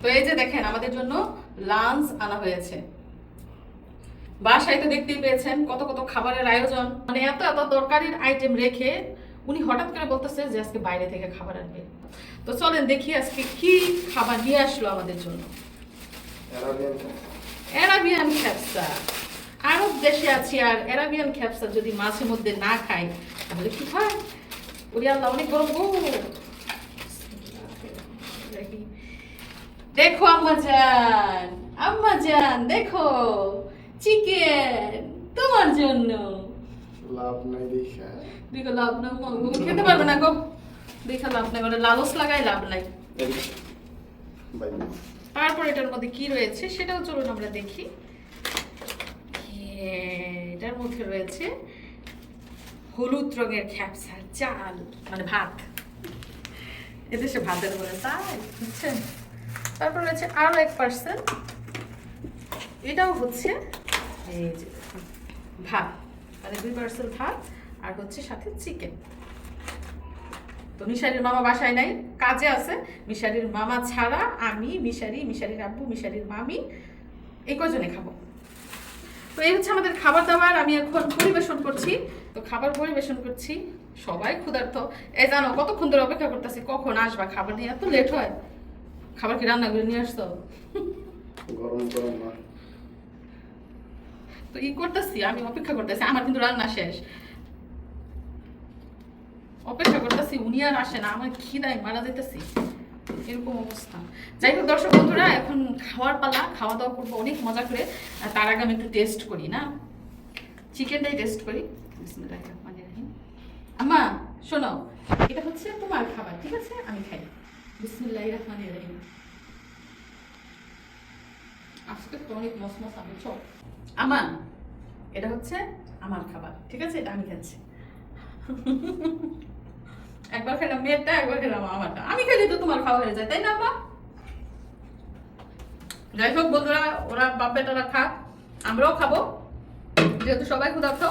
তো এই যে দেখেন আমাদের জন্য লাঞ্চ আনা হয়েছে। বাসায় তো দেখতেই পেয়েছেন কত কত খাবারের আয়োজন। মানে এত এত তরকারির আইটেম রেখে উনি হঠাৎ করে বলতেছে যে আজকে বাইরে থেকে খাবার আনবে। তো চলেন দেখি আজকে কি খাবার নিয়ে আসলো আমাদের জন্য। অ্যারাবিয়ান খ্যাপসা আরব দেশে আছি আর অ্যারাবিয়ান খ্যাপসা যদি মাঝে মধ্যে না খাই তাহলে কি হয়? ওরে আল্লাহ অনেক গরম। গো দেখো আম্মা জান আম্মা জান দেখো। চিকেন তোমার জন্য। লাভ নাই দেখা। দেখো লাভ না খেতে পারবে না গো। দেখো লাভ নাই মানে লালস লাগাই লাভ নাই। তারপর এটার মধ্যে কি রয়েছে সেটাও চলুন আমরা দেখি। এটার মধ্যে রয়েছে হলুদ রঙের খ্যাপসার চাল মানে ভাত। এদেশে ভাতের বলে তাই? বুঝছেন? তারপর রয়েছে আরও এক পার্সেল এটাও হচ্ছে এই যে ভাত মানে দুই পার্সেল ভাত আর হচ্ছে সাথে চিকেন তো মিশারির মামা বাসায় নাই, কাজে আছে। মিশারির মামা ছাড়া আমি, মিশারি, মিশারির আব্বু, মিশারির মামি, এই কজনে খাব? তো এই হচ্ছে আমাদের খাবার দাবার, আমি এখন পরিবেশন করছি। তো খাবার পরিবেশন করছি, সবাই ক্ষুধার্ত। এই জানো, কতক্ষণ ধরে অপেক্ষা করতেছি, কখন আসবা? খাবার নিয়ে এত লেট হয়। খাবার কি রান্না করে নিয়ে আসতো গরম গরম না। তো ই করতেছি আমি অপেক্ষা করতেছি আমার কিন্তু রান্না শেষ। অপেক্ষা করতেছি উনি আর আসে না আমার খিদায় মারা যেতেছি এরকম অবস্থা। যাই হোক দর্শক বন্ধুরা এখন খাওয়ার পালা খাওয়া দাওয়া করব অনেক মজা করে তার আগে আমি একটু টেস্ট করি না? চিকেনটাই টেস্ট করি। বিসমিল্লাহির রহমানির রহিম। আম্মা শোনো এটা হচ্ছে তোমার খাবার ঠিক আছে? আমি খাই। বিসমিল্লাহির রহমানির রহিম আজকে তো অনেক মস মস আমি চল। আমার এটা হচ্ছে আমার খাবার ঠিক আছে? এটা আমি খাচ্ছি। একবার খেলাম মেয়েরটা একবার খেলাম আমারটা। আমি খেলে তো তোমার খাওয়া হয়ে যায় তাই না মা যাই হোক বন্ধুরা ওরা বাপ বেটারা খাক আমরাও খাব। যেহেতু সবাই ক্ষুধার্ত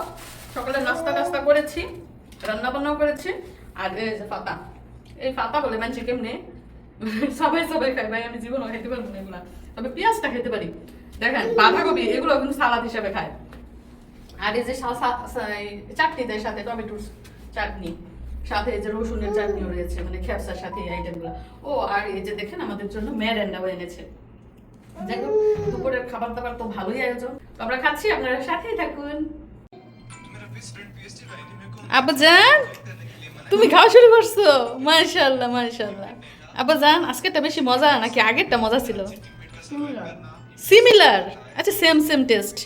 সকালে নাস্তা টাস্তা করেছি রান্না বান্নাও করেছি। আর এই যে পাতা এই পাতা বলে মানছি কেমনে? সবাই সবাই খায়। ভাই, আমি জীবনও খেতে পারব না এগুলা। তবে পেঁয়াজটা খেতে পারি। দেখেন, বাঁধাকপি, এগুলো কিন্তু সালাদ হিসেবে খায়। আর এই যে চাটনি দেয় সাথে টমেটোর চাটনি, সাথে এই যে রসুনের চাটনিও রয়েছে মানে খেপসার সাথে এই আইটেমগুলো। ও, আর এই যে দেখেন, আমাদের জন্য এনেছে দুপুরের খাবার দাবার তো ভালোই আয়োজন। আমরা খাচ্ছি, আপনারা সাথেই থাকুন। তুমি খাওয়া শুরু করছ? মাশাআল্লাহ মাশাআল্লাহ। আব্বাজান আজকেরটা বেশি মজা নাকি আগেরটা মজা ছিল? সিমিলার আচ্ছা সেম সেম টেস্ট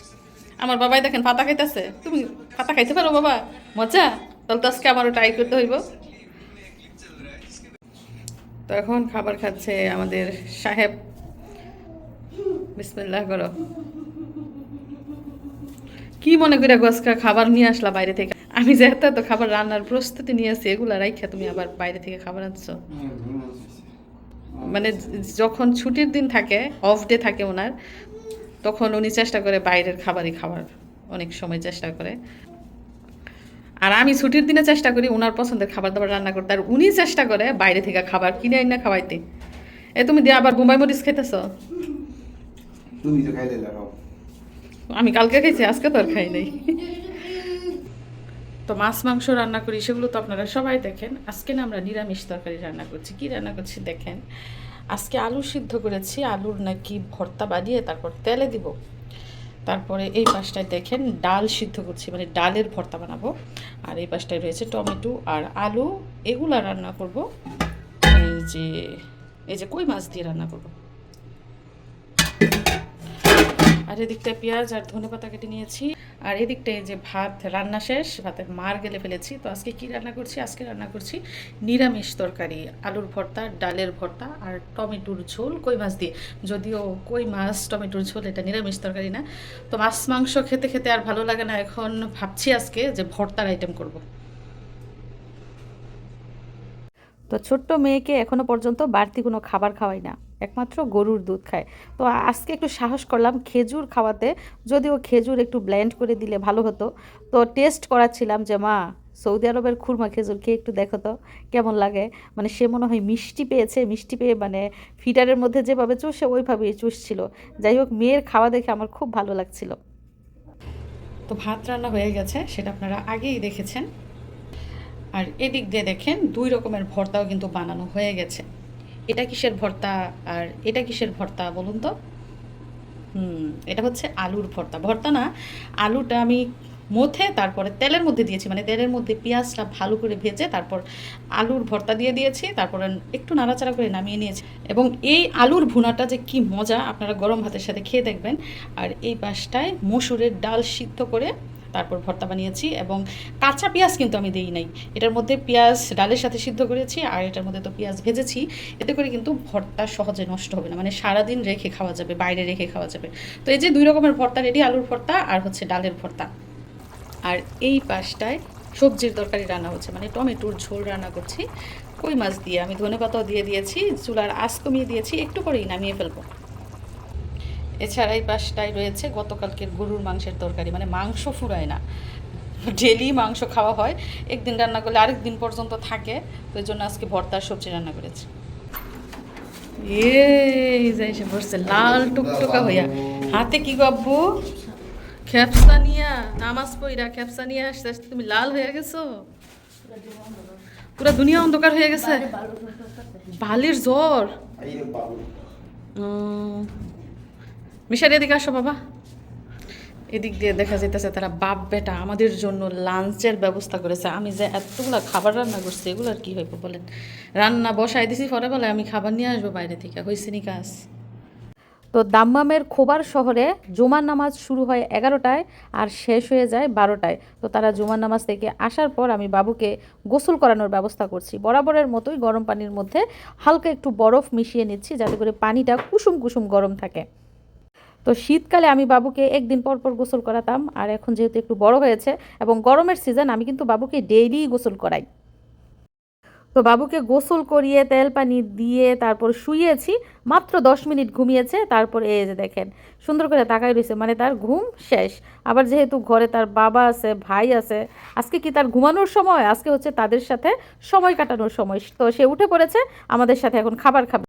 আমার বাবাই দেখেন পাতা খাইতেছে। তুমি পাতা খাইতে পারো বাবা? মজা? তাহলে তো আজকে আমারও ট্রাই করতে হইব। তো এখন খাবার খাচ্ছে আমাদের সাহেব। বিসমিল্লাহ করো। কি মনে করে গসকা খাবার নিয়ে আসলা বাইরে থেকে? আমি যে এত খাবার রান্নার প্রস্তুতি নিয়ে আসি এগুলা রাইখা তুমি আবার বাইরে থেকে খাবার আনছো। মানে যখন ছুটির দিন থাকে অফ ডে থাকে ওনার তখন উনি চেষ্টা করে বাইরের খাবারই খাবার অনেক সময় চেষ্টা করে। আর আমি ছুটির দিনে চেষ্টা করি ওনার পছন্দের খাবার দাবার রান্না করতে আর উনি চেষ্টা করে বাইরে থেকে খাবার কিনে আইনা খাওয়াইতে। এ তুমি দিয়ে আবার বোম্বাই মরিচ খাইতেছ? তুমি তো খাইলে আমি কালকে খাইছি আজকে তো আর খাই নাই। তো মাছ, মাংস রান্না করি, সেগুলো তো আপনারা সবাই দেখেন। আজকে না আমরা নিরামিষ তরকারি রান্না করছি। কি রান্না করছি দেখেন? আজকে আলু সিদ্ধ করেছি, আলুর নাকি ভর্তা বানিয়ে তারপর তেলে দিব। তারপরে এই পাশটায় দেখেন ডাল সিদ্ধ করছি মানে ডালের ভর্তা বানাবো। আর এই পাশটায় রয়েছে টমেটো আর আলু, এগুলা রান্না করব। এই যে এই যে কই মাছ দিয়ে রান্না করব? আর এদিকটায় পেঁয়াজ আর ধনে পাতা কেটে নিয়েছি। আর এদিকটায় যে ভাত রান্না শেষ, ভাতের মার গেলে ফেলেছি। তো আজকে কি রান্না করছি? আজকে রান্না করছি নিরামিষ তরকারি, আলুর ভর্তা, ডালের ভর্তা আর টমেটোর ঝোল, কই মাছ দিয়ে। যদিও কই মাছ, টমেটোর ঝোল এটা নিরামিষ তরকারি না। তো মাছ, মাংস খেতে খেতে আর ভালো লাগে না, এখন ভাবছি আজকে যে ভর্তার আইটেম করব। তো ছোট্ট মেয়েকে এখনও পর্যন্ত বাড়তি কোনো খাবার খাওয়াই না। একমাত্র গরুর দুধ খায়। তো আজকে একটু সাহস করলাম খেজুর খাওয়াতে। যদিও খেজুর একটু ব্লেন্ড করে দিলে ভালো হতো। তো টেস্ট করাচ্ছিলাম যে, মা, সৌদি আরবের খুরমা খেজুর খেয়ে একটু দেখো তো, কেমন লাগে? মানে সে মনে হয় মিষ্টি পেয়েছে, মিষ্টি পেয়ে মানে ফিটারের মধ্যে যেভাবে চুষে ওইভাবেই চুষছিল। যাই হোক, মেয়ের খাওয়া দেখে আমার খুব ভালো লাগছিল। তো ভাত রান্না হয়ে গেছে, সেটা আপনারা আগেই দেখেছেন। আর এদিক দিয়ে দেখেন, দুই রকমের ভর্তাও কিন্তু বানানো হয়ে গেছে। এটা কিসের ভর্তা আর এটা কিসের ভর্তা বলুন তো? হুম, এটা হচ্ছে আলুর ভর্তা। ভর্তা না, আলুটা আমি মথে তারপরে তেলের মধ্যে দিয়েছি। মানে তেলের মধ্যে পেঁয়াজটা ভালো করে ভেজে তারপর আলুর ভর্তা দিয়ে দিয়েছি, তারপরে একটু নাড়াচাড়া করে নামিয়ে নিয়েছি। এবং এই আলুর ভুনাটা যে কি মজা, আপনারা গরম ভাতের সাথে খেয়ে দেখবেন। আর এই পাশটায় মসুরের ডাল সিদ্ধ করে তারপর ভর্তা বানিয়েছি এবং কাঁচা পেঁয়াজ কিন্তু আমি দিই নাই। এটার মধ্যে পেঁয়াজ ডালের সাথে সিদ্ধ করেছি আর এটার মধ্যে তো পেঁয়াজ ভেজেছি। এতে করে কিন্তু ভর্তা সহজে নষ্ট হবে না। মানে সারাদিন রেখে খাওয়া যাবে, বাইরে রেখে খাওয়া যাবে। তো এই যে দুই রকমের ভর্তা রেডি, আলুর ভর্তা আর হচ্ছে ডালের ভর্তা। আর এই পাশটায় সবজির তরকারি রান্না হচ্ছে। মানে টমেটোর ঝোল রান্না করছি। কই মাছ দিয়ে? আমি ধনে পাতাও দিয়ে দিয়েছি, চুলার আঁচ কমিয়ে দিয়েছি। একটু করেই নামিয়ে ফেলব। এছাড়া এই পাশটায় রয়েছে গতকালকের গরুর মাংসের তরকারি মানে মাংস ফুরায় না। ডেলি মাংস খাওয়া হয় একদিন রান্না করলে আরেক দিন পর্যন্ত থাকে তো এই জন্য আজকে ভর্তার সবজি রান্না করেছি। এই যে এসে বসছে লাল টুকটুকা হইয়া। হাতে কি গব্বু খেপসা নিয়া নামাজ পইরা খেপসা নিয়ে আসতে আসতে তুমি লাল হয়ে গেছো? পুরো দুনিয়া অন্ধকার হয়ে গেছে? বালির জ্বর? মিশার এদিকে আসো বাবা। এদিক দিয়ে দেখা যাইতেছে তারা বাপ বেটা আমাদের জন্য লাঞ্চের ব্যবস্থা করেছে। আমি যে এতগুলো খাবার রান্না করছি এগুলো আর কী হইব বলেন? রান্না বসাই দিছি, পরে বলে আমি খাবার নিয়ে আসব বাইরে থেকে। হয়েছে নি কাজ। তো দাম্মামের খোবার শহরে জুমার নামাজ শুরু হয় এগারোটায় আর শেষ হয়ে যায় বারোটায়। তো তারা জুমার নামাজ থেকে আসার পর আমি বাবুকে গোসল করানোর ব্যবস্থা করছি। বরাবরের মতোই গরম পানির মধ্যে হালকা একটু বরফ মিশিয়ে নিচ্ছি, যাতে করে পানিটা কুসুম কুসুম গরম থাকে। তো শীতকালে আমি বাবুকে একদিন পর পর গোসল করাতাম, আর এখন যেহেতু একটু বড় হয়েছে এবং গরমের সিজন আমি কিন্তু বাবুকে ডেইলি গোসল করাই। তো বাবুকে গোসল করিয়ে, তেল পানি দিয়ে তারপর শুয়েছি, মাত্র দশ মিনিট ঘুমিয়েছে, তারপর এই যে দেখেন, সুন্দর করে তাকাই রয়েছে মানে তার ঘুম শেষ। আবার যেহেতু ঘরে তার বাবা আছে, ভাই আছে, আজকে কি তার ঘুমানোর সময়? আজকে হচ্ছে তাদের সাথে সময় কাটানোর সময়। তো সে উঠে পড়েছে, আমাদের সাথে এখন খাবার খাবে।